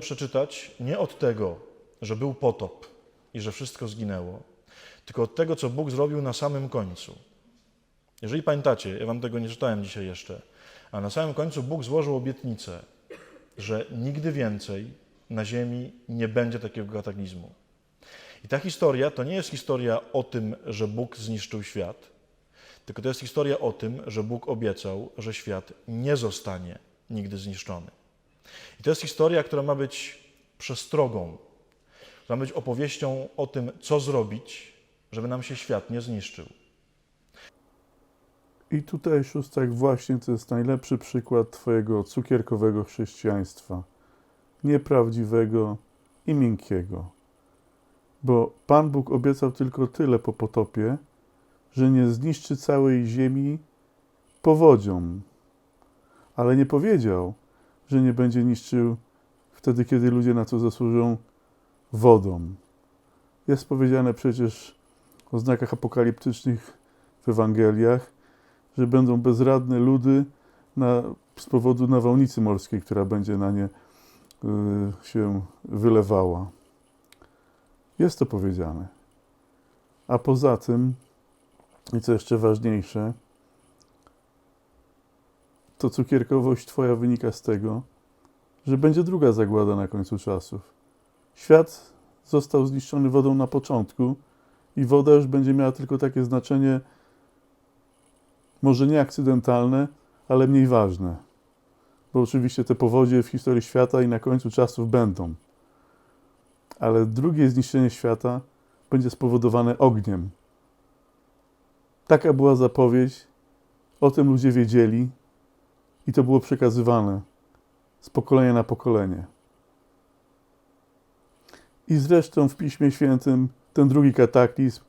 przeczytać nie od tego, że był potop i że wszystko zginęło, tylko od tego, co Bóg zrobił na samym końcu. Jeżeli pamiętacie, ja wam tego nie czytałem dzisiaj jeszcze, a na samym końcu Bóg złożył obietnicę, że nigdy więcej na ziemi nie będzie takiego kataklizmu. I ta historia to nie jest historia o tym, że Bóg zniszczył świat, tylko to jest historia o tym, że Bóg obiecał, że świat nie zostanie nigdy zniszczony. I to jest historia, która ma być przestrogą, która ma być opowieścią o tym, co zrobić, żeby nam się świat nie zniszczył. I tutaj, szóstak, właśnie to jest najlepszy przykład Twojego cukierkowego chrześcijaństwa. Nieprawdziwego i miękkiego. Bo Pan Bóg obiecał tylko tyle po potopie, że nie zniszczy całej ziemi powodzią. Ale nie powiedział, że nie będzie niszczył wtedy, kiedy ludzie na to zasłużą wodą. Jest powiedziane przecież o znakach apokaliptycznych w Ewangeliach, że będą bezradne ludy na, z powodu nawałnicy morskiej, która będzie na nie y, się wylewała. Jest to powiedziane. A poza tym, i co jeszcze ważniejsze, to cukierkowość Twoja wynika z tego, że będzie druga zagłada na końcu czasów. Świat został zniszczony wodą na początku i woda już będzie miała tylko takie znaczenie, może nie akcydentalne, ale mniej ważne. Bo oczywiście te powodzie w historii świata i na końcu czasów będą. Ale drugie zniszczenie świata będzie spowodowane ogniem. Taka była zapowiedź, o tym ludzie wiedzieli i to było przekazywane z pokolenia na pokolenie. I zresztą w Piśmie Świętym ten drugi kataklizm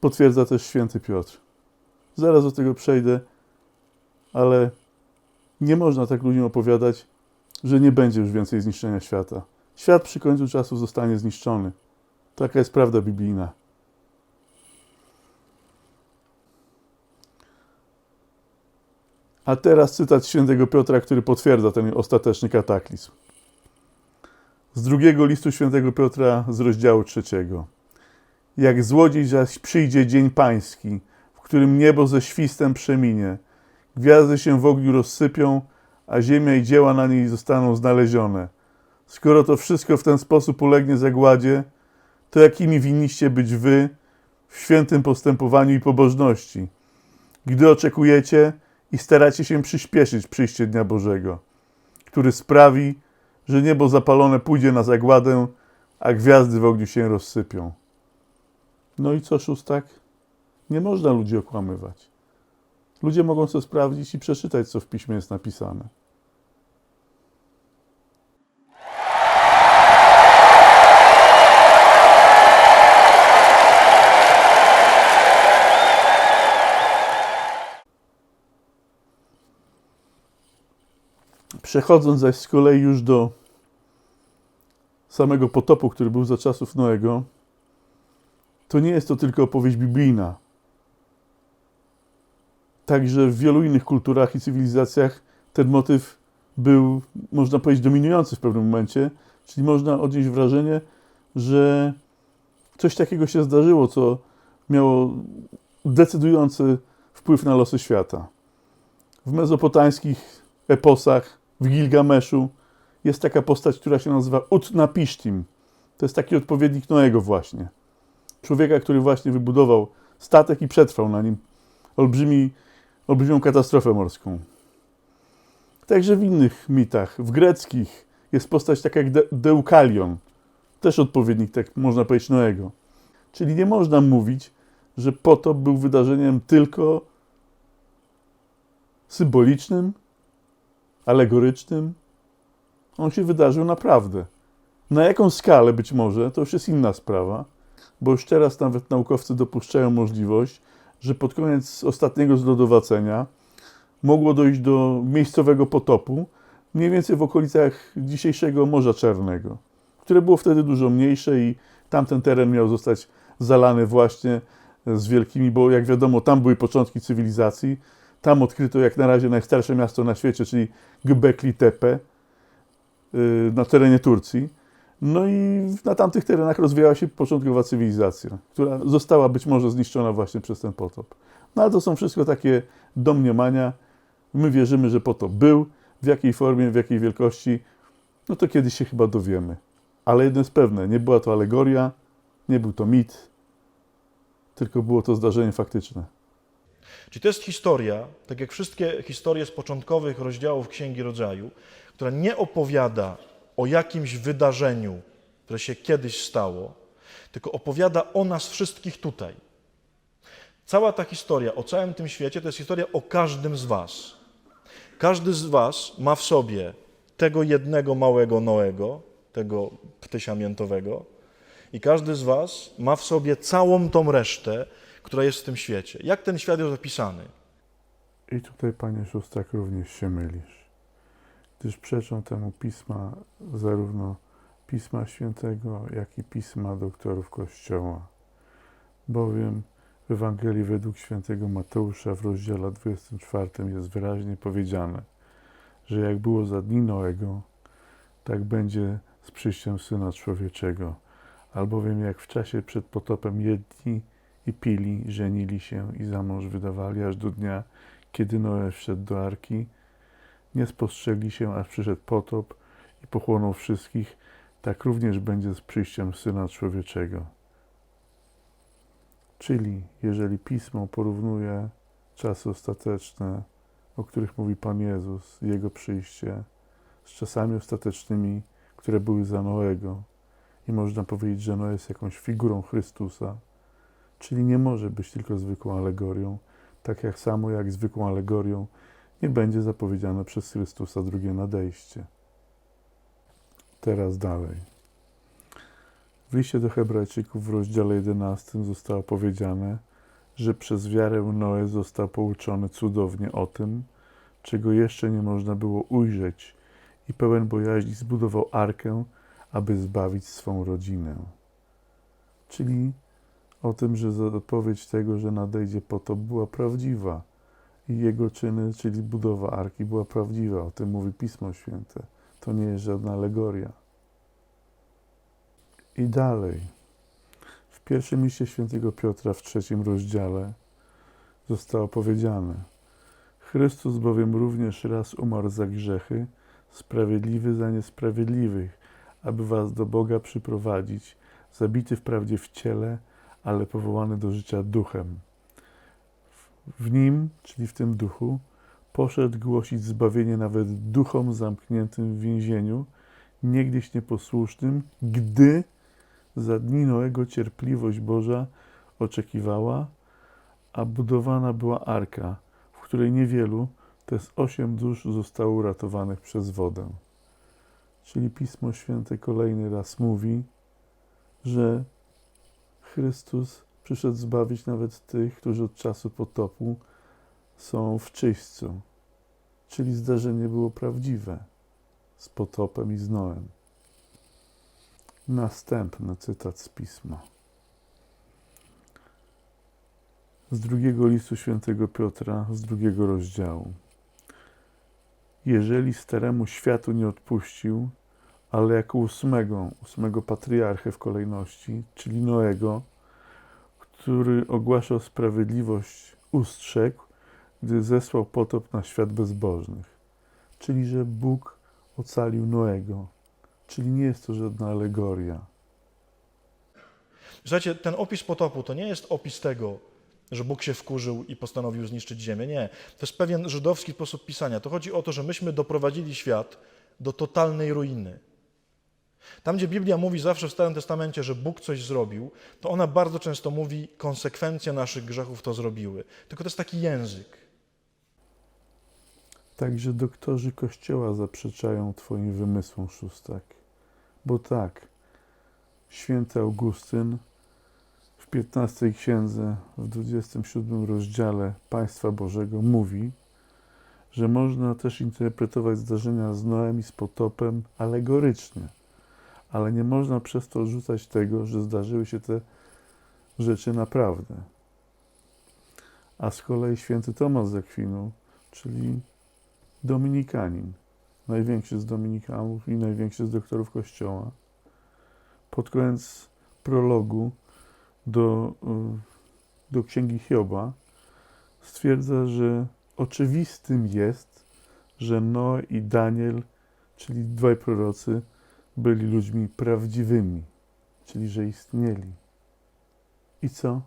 potwierdza też święty Piotr. Zaraz do tego przejdę, ale nie można tak ludziom opowiadać, że nie będzie już więcej zniszczenia świata. Świat przy końcu czasów zostanie zniszczony. Taka jest prawda biblijna. A teraz cytat świętego Piotra, który potwierdza ten ostateczny kataklizm. Z drugiego listu świętego Piotra z rozdziału trzeciego. Jak złodziej zaś przyjdzie dzień pański, w którym niebo ze świstem przeminie, gwiazdy się w ogniu rozsypią, a ziemia i dzieła na niej zostaną znalezione. Skoro to wszystko w ten sposób ulegnie zagładzie, to jakimi winniście być wy w świętym postępowaniu i pobożności, gdy oczekujecie i staracie się przyspieszyć przyjście Dnia Bożego, który sprawi, że niebo zapalone pójdzie na zagładę, a gwiazdy w ogniu się rozsypią. No i co, szóstak? Nie można ludzi okłamywać. Ludzie mogą sobie sprawdzić i przeczytać, co w piśmie jest napisane. Przechodząc zaś z kolei już do samego potopu, który był za czasów Noego, to nie jest to tylko opowieść biblijna. Także w wielu innych kulturach i cywilizacjach ten motyw był, można powiedzieć, dominujący w pewnym momencie, czyli można odnieść wrażenie, że coś takiego się zdarzyło, co miało decydujący wpływ na losy świata. W mezopotańskich eposach, w Gilgameszu jest taka postać, która się nazywa Utnapishtim. To jest taki odpowiednik Noego właśnie. Człowieka, który właśnie wybudował statek i przetrwał na nim olbrzymi, olbrzymią katastrofę morską. Także w innych mitach, w greckich, jest postać taka jak De- Deukalion, też odpowiednik, tak można powiedzieć, Noego. Czyli nie można mówić, że potop był wydarzeniem tylko symbolicznym, alegorycznym. On się wydarzył naprawdę. Na jaką skalę być może, to już jest inna sprawa, bo już teraz nawet naukowcy dopuszczają możliwość, że pod koniec ostatniego zlodowacenia mogło dojść do miejscowego potopu, mniej więcej w okolicach dzisiejszego Morza Czarnego, które było wtedy dużo mniejsze i tamten teren miał zostać zalany właśnie z wielkimi, bo jak wiadomo, tam były początki cywilizacji. Tam odkryto jak na razie najstarsze miasto na świecie, czyli Göbekli Tepe. y, na terenie Turcji. No i na tamtych terenach rozwijała się początkowa cywilizacja, która została być może zniszczona właśnie przez ten potop. No ale to są wszystko takie domniemania. My wierzymy, że potop był, w jakiej formie, w jakiej wielkości, no to kiedyś się chyba dowiemy. Ale jedno jest pewne, nie była to alegoria, nie był to mit, tylko było to zdarzenie faktyczne. Czyli to jest historia, tak jak wszystkie historie z początkowych rozdziałów Księgi Rodzaju, która nie opowiada o jakimś wydarzeniu, które się kiedyś stało, tylko opowiada o nas wszystkich tutaj. Cała ta historia o całym tym świecie to jest historia o każdym z Was. Każdy z Was ma w sobie tego jednego małego Noego, tego ptysia miętowego, i każdy z Was ma w sobie całą tą resztę, która jest w tym świecie. Jak ten świat jest opisany? I tutaj, panie Szóstak, również się mylisz, gdyż przeczą temu pisma, zarówno Pisma Świętego, jak i pisma doktorów Kościoła. Bowiem w Ewangelii według świętego Mateusza w rozdziale 24 jest wyraźnie powiedziane, że jak było za dni Noego, tak będzie z przyjściem Syna Człowieczego. Albowiem jak w czasie przed potopem jedli i pili, żenili się i za mąż wydawali aż do dnia, kiedy Noe wszedł do arki, nie spostrzegli się, aż przyszedł potop i pochłonął wszystkich, tak również będzie z przyjściem Syna Człowieczego. Czyli, jeżeli Pismo porównuje czasy ostateczne, o których mówi Pan Jezus, Jego przyjście, z czasami ostatecznymi, które były za Noego, i można powiedzieć, że Noe jest jakąś figurą Chrystusa, czyli nie może być tylko zwykłą alegorią, tak jak samo jak zwykłą alegorią nie będzie zapowiedziane przez Chrystusa drugie nadejście. Teraz dalej. W liście do Hebrajczyków w rozdziale 11 zostało powiedziane, że przez wiarę Noe został pouczony cudownie o tym, czego jeszcze nie można było ujrzeć i pełen bojaźni zbudował arkę, aby zbawić swą rodzinę. Czyli o tym, że zapowiedź tego, że nadejdzie potop, była prawdziwa i jego czyny, czyli budowa arki, była prawdziwa. O tym mówi Pismo Święte. To nie jest żadna alegoria. I dalej. W pierwszym liście świętego Piotra w trzecim rozdziale zostało powiedziane Chrystus bowiem również raz umarł za grzechy, sprawiedliwy za niesprawiedliwych, aby was do Boga przyprowadzić, zabity wprawdzie w ciele, ale powołany do życia duchem. W nim, czyli w tym duchu, poszedł głosić zbawienie nawet duchom zamkniętym w więzieniu, niegdyś nieposłusznym, gdy za dni Noego cierpliwość Boża oczekiwała, a budowana była arka, w której niewielu, to jest osiem dusz, zostało uratowanych przez wodę. Czyli Pismo Święte kolejny raz mówi, że Chrystus przyszedł zbawić nawet tych, którzy od czasu potopu są w czyśćcu. Czyli zdarzenie było prawdziwe z potopem i z Noem. Następny cytat z pisma. Z drugiego listu świętego Piotra, z drugiego rozdziału. Jeżeli staremu światu nie odpuścił, ale jako ósmego, ósmego patriarchę w kolejności, czyli Noego, który ogłaszał sprawiedliwość, ustrzegł, gdy zesłał potop na świat bezbożnych. Czyli, że Bóg ocalił Noego. Czyli nie jest to żadna alegoria. Słuchajcie, ten opis potopu to nie jest opis tego, że Bóg się wkurzył i postanowił zniszczyć ziemię. Nie. To jest pewien żydowski sposób pisania. To chodzi o to, że myśmy doprowadzili świat do totalnej ruiny. Tam, gdzie Biblia mówi zawsze w Starym Testamencie, że Bóg coś zrobił, to ona bardzo często mówi, konsekwencje naszych grzechów to zrobiły. Tylko to jest taki język. Także doktorzy Kościoła zaprzeczają Twoim wymysłom, szóstak. Bo tak, święty Augustyn w 15 księdze, w 27 rozdziale Państwa Bożego mówi, że można też interpretować zdarzenia z Noem i z potopem alegorycznie, ale nie można przez to odrzucać tego, że zdarzyły się te rzeczy naprawdę. A z kolei święty Tomasz z Akwinu, czyli Dominikanin, największy z dominikanów i największy z doktorów Kościoła, pod koniec prologu do, y, do Księgi Hioba, stwierdza, że oczywistym jest, że Noe i Daniel, czyli dwaj prorocy, byli ludźmi prawdziwymi, czyli że istnieli. I co?